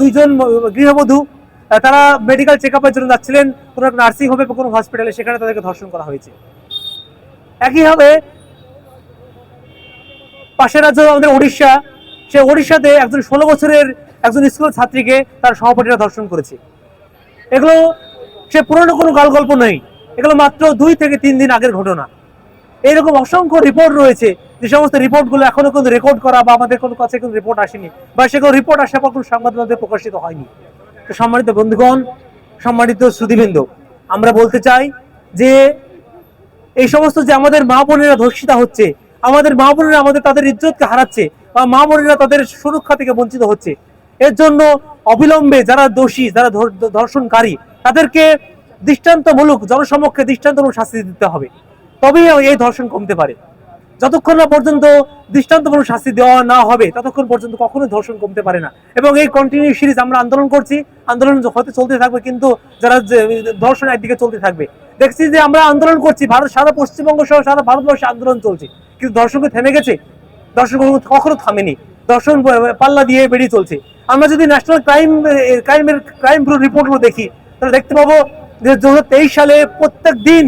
দুইজন গৃহবধূ তারা মেডিকেল চেক আপের জন্য যাচ্ছিলেন। কোনো এক নার্সিং হোমে বা কোনো হসপিটালে সেখানে তাদেরকে ধর্ষণ করা হয়েছে। একইভাবে পাশের রাজ্য আমাদের উড়িষ্যা সে উড়িষ্যাতে একজন ষোলো বছরের একজন স্কুল ছাত্রীকে তার সহপাঠীরা ধর্ষণ করেছে। এগুলো সে পুরনো কোনো গাল গল্প নেই এগুলো মাত্র দুই থেকে তিন দিন আগের ঘটনা। এরকম অসংখ্য রিপোর্ট রয়েছে। যে সমস্ত রিপোর্টগুলো এখনও কিন্তু রেকর্ড করা বা আমাদের কোনো কাছে কোনো রিপোর্ট আসেনি বা সেগুলো রিপোর্ট আসার পর কোনো সংবাদ মাধ্যমে প্রকাশিত হয়নি। তো সম্মানিত বন্ধুগণ, সম্মানিত শ্রুতিবৃন্দ, আমরা বলতে চাই যে এই সমস্ত যে আমাদের মা বোনেরা ধর্ষিতা হচ্ছে, আমাদের মা বোনেরা আমাদের তাদের ইজ্জতকে হারাচ্ছে বা মা বোনেরা তাদের সুরক্ষা থেকে বঞ্চিত হচ্ছে, এর জন্য অবিলম্বে যারা দোষী, যারা ধর্ষণকারী, তাদেরকে দৃষ্টান্তমূলক, জনসমক্ষে দৃষ্টান্তমূলক শাস্তি দিতে হবে। তবেই এই ধর্ষণ কমতে পারে। যতক্ষণ না পর্যন্ত দৃষ্টান্তমূলক শাস্তি দেওয়া না হবে, ততক্ষণ পর্যন্ত কখনোই ধর্ষণ কমতে পারে না। এবং এই কন্টিনিউ সিরিজ আমরা আন্দোলন করছি, আন্দোলন হয়তো চলতে থাকবে কিন্তু যারা ধর্ষণ একদিকে চলতে থাকবে, দেখছি যে আমরা আন্দোলন করছি, ভারত সারা পশ্চিমবঙ্গ সহ সারা ভারতবর্ষে আন্দোলন চলছে। কিন্তু ধর্ষণকে থেমে গেছে দর্শক কখনো থামেনি। দর্শন পাল্লা দিয়ে বেরিয়ে চলছে। আমরা যদি ন্যাশনাল ক্রাইম ক্রাইমের ক্রাইম রিপোর্টগুলো দেখি, তাহলে দেখতে পাবো যে দুহাজার তেইশ সালে প্রত্যেক দিন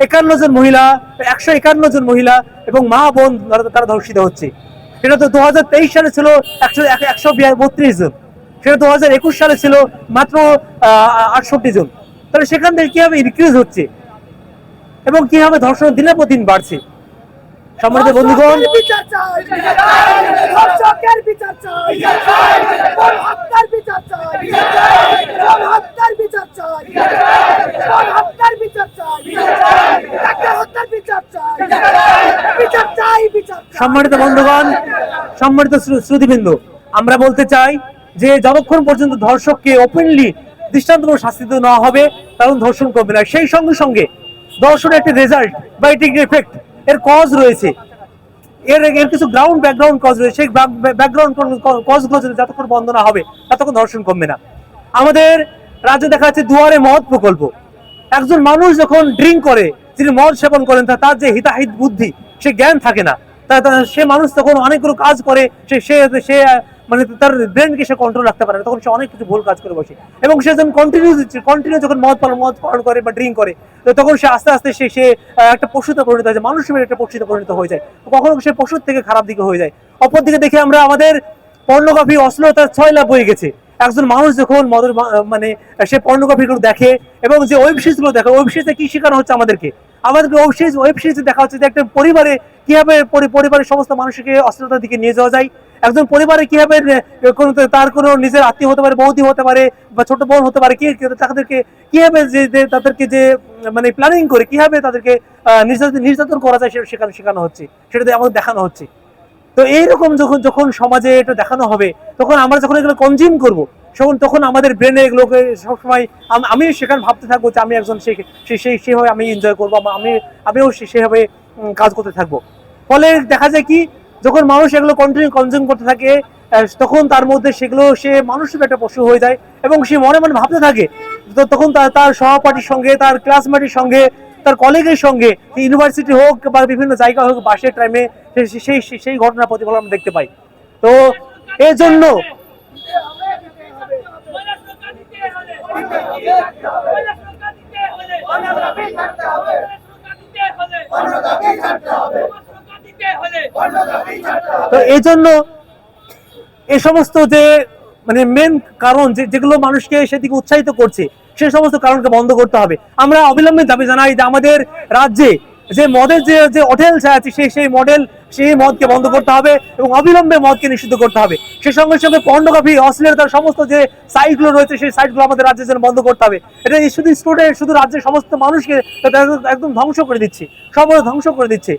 একান্ন জন মহিলা একশো একান্ন জন মহিলা এবং মা বোন তারা- ধর্ষিত হচ্ছে। সেটা তো দুহাজার তেইশ সালে ছিল একশো একশো বত্রিশ জন। সেটা দু হাজার একুশ সালে ছিল মাত্র আটষট্টি জন। তাহলে সেখান থেকে কীভাবে ইনক্রিজ হচ্ছে? এবং কীভাবে ধর্ষণ দিনের পর দিন বাড়ছে? সম্মানিত বন্ধুগণ বিচার চাই ধর্ষকের বিচার চাই কোন হত্যার বিচার চাই কোন হত্যার বিচার চাই কোন হত্যার বিচার চাই একটা হত্যার বিচার চাই বিচার চাই বিচার চাই সম্মানিত বন্ধুগণ, সম্মানিত শ্রু- শ্রুতিবৃন্দ, আমরা বলতে চাই যে যতক্ষণ পর্যন্ত ধর্ষককে ওপেনলি দৃষ্টান্তমূলক শাস্তি দেওয়া না হবে তখন ধর্ষণ করবে না। সেই সঙ্গে সঙ্গে ধর্ষণের একটি রেজাল্ট বা এটি এফেক্ট এর কজ রয়েছে। এর এর কিছু গ্রাউন্ড ব্যাকগ্রাউন্ড কজ রয়েছে। সেই ব্যাকগ্রাউন্ড কজগুলো যদি যতক্ষণ বন্ধ না হবে, ততক্ষণ ধর্ষণ কমবে না। আমাদের রাজ্যে দেখা যাচ্ছে দুয়ারে মদ প্রকল্প। একজন মানুষ যখন ড্রিঙ্ক করে, যিনি মদ সেবন করেন তার যে হিতাহিত বুদ্ধি, সে জ্ঞান থাকে না। তা- সে মানুষ তখন অনেকগুলো কাজ করে, সে সে সে মানে তার ব্রেনকে সে কন্ট্রোল রাখতে পারে না, তখন সে অনেক কিছু ভুল কাজ করে বসে। এবং সে যখন কন্টিনিউ দিচ্ছে কন্টিনিউ যখন মদ পালন মদ পালন করে বা ড্রিঙ্ক করে তখন সে আস্তে আস্তে সে সে একটা পশুতে পরিণত হয়ে যায়, মানুষের একটা পশুতে পরিণত হয়ে যায়। কখনো সে পশুর থেকে খারাপ দিকে হয়ে যায়। অপরদিকে দেখে আমরা আমাদের পর্নোগ্রাফি অশ্লীলতার ছয় লাভ হয়ে গেছে। একজন মানুষ যখন মদের মানে সে পর্নোগ্রাফিগুলো দেখে এবং যে ওয়েব সিরিজগুলো দেখে ওয়েব সিরিজে কি শেখানো হচ্ছে আমাদেরকে? আমাদেরকে ওয়েব সিরিজ ওয়েব সিরিজে দেখা হচ্ছে যে একটা পরিবারে কীভাবে পরিবারের সমস্ত মানুষকে অশ্লীলতার দিকে নিয়ে যাওয়া যায়, একজন পরিবারে কীভাবে কোনো তার কোনো নিজের আত্মীয় হতে পারে, বৌদি হতে পারে বা ছোট বোন হতে পারে, কি তাদেরকে কীভাবে যে তাদেরকে যে মানে প্ল্যানিং করে কীভাবে তাদেরকে নির্যাতন নির্যাতন করা যায় সেটা শেখানো শেখানো হচ্ছে, সেটা আমাদের দেখানো হচ্ছে। তো এইরকম যখন যখন সমাজে এটা দেখানো হবে, তখন আমরা যখন এগুলো কনজিউম করব তখন তখন আমাদের ব্রেনে এগুলোকে সবসময় আম- সেখানে ভাবতে থাকব যে আমি একজন সেই সেই- সেভাবে আমি এনজয় করব, আমি আমিও সেভাবে কাজ করতে থাকব। ফলে দেখা যায় কি, যখন মানুষ এগুলো কন্টিনিউ কনজিউম করতে থাকে তখন তার মধ্যে সেগুলো, সে মানুষের একটা পশু হয়ে যায় এবং সে মনে মনে ভাবতে থাকে, তো তখন তার তার সহপাঠীর সঙ্গে, তার ক্লাসমেটের সঙ্গে, তার কলেজের সঙ্গে ইউনিভার্সিটি হোক বা বিভিন্ন জায়গা হোক, বাসের টাইমে সেই সেই- ঘটনার প্রতিফলন দেখতে পাই। তো এই জন্য তো এই জন্য এ সমস্ত যে মানে মেন কারণ যেগুলো মানুষকে সেদিকে উৎসাহিত করছে, সে সমস্ত কারণকে বন্ধ করতে হবে। আমরা অবিলম্বে দাবি জানাই যে আমাদের রাজ্যে যে মদের যে যে হোটেল আছে সেই সেই মডেল সেই মদকে বন্ধ করতে হবে এবং অবিলম্বে মদকে নিষিদ্ধ করতে হবে। সে সঙ্গে সঙ্গে পর্নোগ্রাফি অশ্লীলতার সমস্ত যে সাইটগুলো রয়েছে, সেই সাইটগুলো আমাদের রাজ্যে যেন বন্ধ করতে হবে। এটা শুধু স্টুডেন্ট শুধু রাজ্যের সমস্ত মানুষকে একদম- ধ্বংস করে দিচ্ছে। সব ধ্বংস করে দিচ্ছে।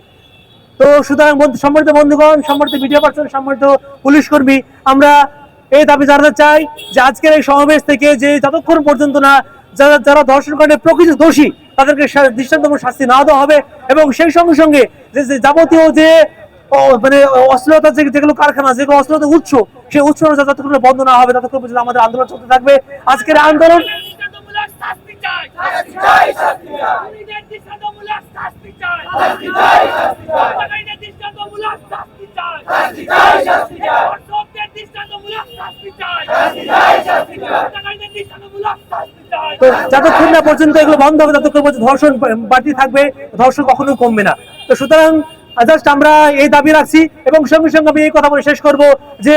তো সুতরাং সম্মানিত বন্ধুগণ, সম্মানিত মিডিয়া পার্সন সম্মানিত পুলিশ কর্মী, আমরা এই দাবি জানাতে চাই যে আজকের এই সমাবেশ থেকে যে যতক্ষণ পর্যন্ত না, যারা যারা ধর্ষণ দর্শনকাণ্ডে প্রকৃত দোষী তাদেরকে দৃষ্টান্তমূলক শাস্তি না দেওয়া হবে এবং সেই সঙ্গে সঙ্গে যে যে যাবতীয় যে মানে অশ্লীলতা যে যেগুলো কারখানা যেগুলো অশ্লীলতা উৎস সেই উৎস যতক্ষণ বন্ধ না হবে ততক্ষণ পর্যন্ত আমাদের আন্দোলন চলতে থাকবে। আজকের আন্দোলন দৃষ্টান্তমূলক শাস্তি চাই। তো যতক্ষণ না পর্যন্ত এগুলো বন্ধ হবে, ততক্ষণ পর্যন্ত ধর্ষণ বাড়তি থাকবে, ধর্ষণ কখনো কমবে না। তো সুতরাং জাস্ট আমরা এই দাবি রাখছি এবং সঙ্গে সঙ্গে আমি এই কথা বলে শেষ করব যে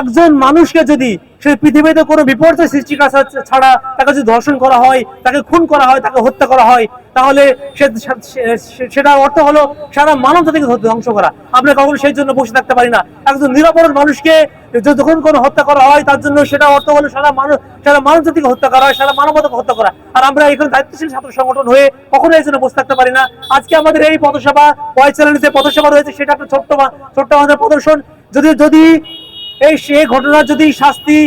একজন মানুষকে যদি সে পৃথিবীতে কোনো বিপর্যয় সৃষ্টি করা ছাড়া তাকে যদি ধর্ষণ করা হয়, তাকে খুন করা হয়, তাকে হত্যা করা হয়, তাহলে সেটার অর্থ হলো সারা মানব জাতিকে ধ্বংস করা। আমরা কখনো সেই জন্য বসে থাকতে পারি না। একজন নিরাপরাধ মানুষকে যখন কোনো হত্যা করা হয়, তার জন্য সেটা অর্থ হলো সারা মানুষ সারা মানব জাতিকে হত্যা করা হয়, সারা মানবতাকে হত্যা করা। আর আমরা এখানে দায়িত্বশীল ছাত্র সংগঠন হয়ে কখনো এই জন্য বসে থাকতে পারি না। আজকে আমাদের এই পথসভা, ওয়াই চ্যানেলে যে পথসভা রয়েছে, সেটা একটা ছোট্ট ছোট্ট আমাদের প্রদর্শন। যদি যদি এই সে ঘটনার যদি শাস্তি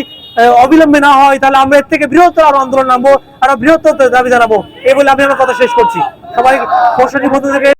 অবিলম্বে না হয়, তাহলে আমরা এর থেকে বৃহত্তর আরও আন্দোলন নামবো, আরও বৃহত্তর দাবি জানাব। এই বলে আমি আমার কথা শেষ করছি। সবাই প্রশ্নটি মধ্যে থেকে